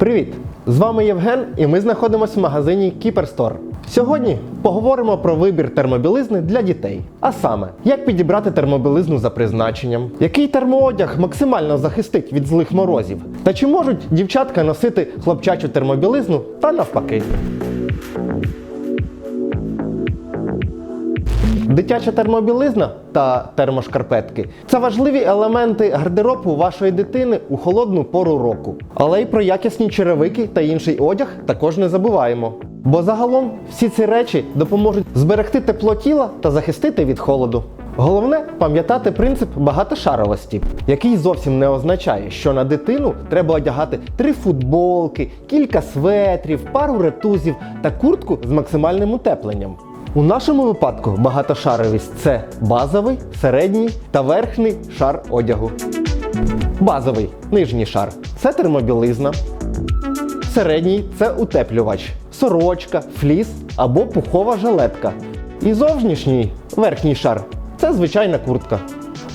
Привіт! З вами Євген, і ми знаходимося в магазині Кіперстор. Сьогодні поговоримо про вибір термобілизни для дітей. А саме, як підібрати термобілизну за призначенням, який термоодяг максимально захистить від злих морозів, та чи можуть дівчатка носити хлопчачу термобілизну та навпаки. Дитяча термобілизна та термошкарпетки це важливі елементи гардеробу вашої дитини у холодну пору року. Але й про якісні черевики та інший одяг також не забуваємо. Бо загалом всі ці речі допоможуть зберегти тепло тіла та захистити від холоду. Головне пам'ятати принцип багатошаровості, який зовсім не означає, що на дитину треба одягати три футболки, кілька светрів, пару ретузів та куртку з максимальним утепленням. У нашому випадку багатошаровість це базовий, середній та верхній шар одягу. Базовий нижній шар це термобілизна. Середній це утеплювач, сорочка, фліс або пухова жилетка. І зовнішній верхній шар це звичайна куртка.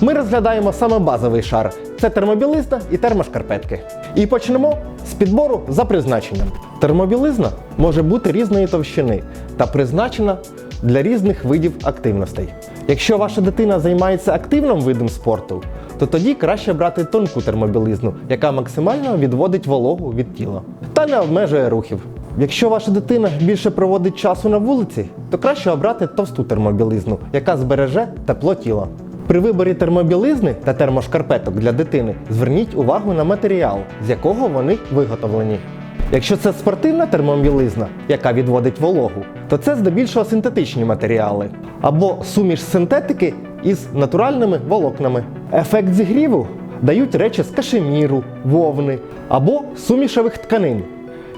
Ми розглядаємо саме базовий шар це термобілизна і термошкарпетки. І почнемо з підбору за призначенням. Термобілизна може бути різної товщини та призначена для різних видів активностей. Якщо ваша дитина займається активним видом спорту, то тоді краще брати тонку термобілизну, яка максимально відводить вологу від тіла та не обмежує рухів. Якщо ваша дитина більше проводить часу на вулиці, то краще обрати товсту термобілизну, яка збереже тепло тіла. При виборі термобілизни та термошкарпеток для дитини зверніть увагу на матеріал, з якого вони виготовлені. Якщо це спортивна термобілизна, яка відводить вологу, то це здебільшого синтетичні матеріали або суміш синтетики із натуральними волокнами. Ефект зігріву дають речі з кашеміру, вовни або сумішевих тканин.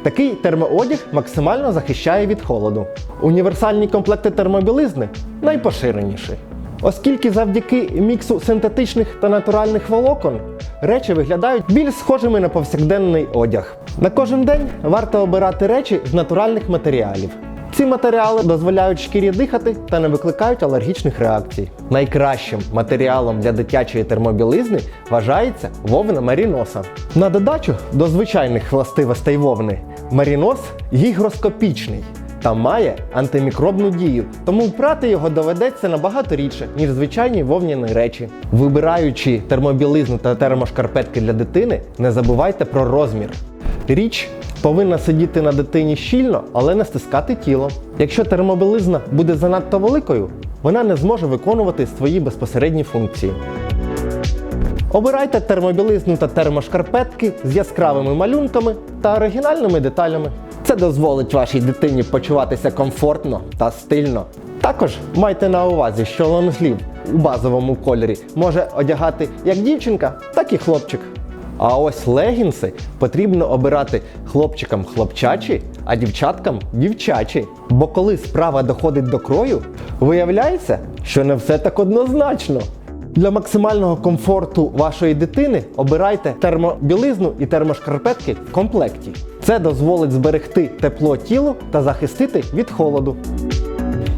Такий термоодяг максимально захищає від холоду. Універсальні комплекти термобілизни найпоширеніші. Оскільки завдяки міксу синтетичних та натуральних волокон речі виглядають більш схожими на повсякденний одяг. На кожен день варто обирати речі з натуральних матеріалів. Ці матеріали дозволяють шкірі дихати та не викликають алергічних реакцій. Найкращим матеріалом для дитячої термобілизни вважається вовна маріноса. На додачу до звичайних властивостей вовни марінос гігроскопічний та має антимікробну дію, тому прати його доведеться набагато рідше, ніж звичайні вовняні речі. Вибираючи термобілизну та термошкарпетки для дитини, не забувайте про розмір. Річ повинна сидіти на дитині щільно, але не стискати тіло. Якщо термобілизна буде занадто великою, вона не зможе виконувати свої безпосередні функції. Обирайте термобілизну та термошкарпетки з яскравими малюнками та оригінальними деталями. Це дозволить вашій дитині почуватися комфортно та стильно. Також майте на увазі, що лонглів у базовому кольорі може одягати як дівчинка, так і хлопчик. А ось легінси потрібно обирати хлопчикам хлопчачі, а дівчаткам дівчачі. Бо коли справа доходить до крою, виявляється, що не все так однозначно. Для максимального комфорту вашої дитини обирайте термобілизну і термошкарпетки в комплекті. Це дозволить зберегти тепло тілу та захистити від холоду.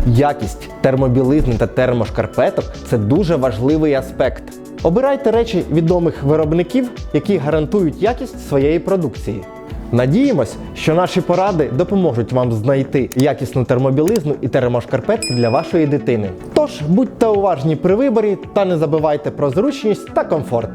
Якість термобілизни та термошкарпеток це дуже важливий аспект. Обирайте речі відомих виробників, які гарантують якість своєї продукції. Надіємось, що наші поради допоможуть вам знайти якісну термобілизну і термошкарпетки для вашої дитини. Тож будьте уважні при виборі та не забувайте про зручність та комфорт.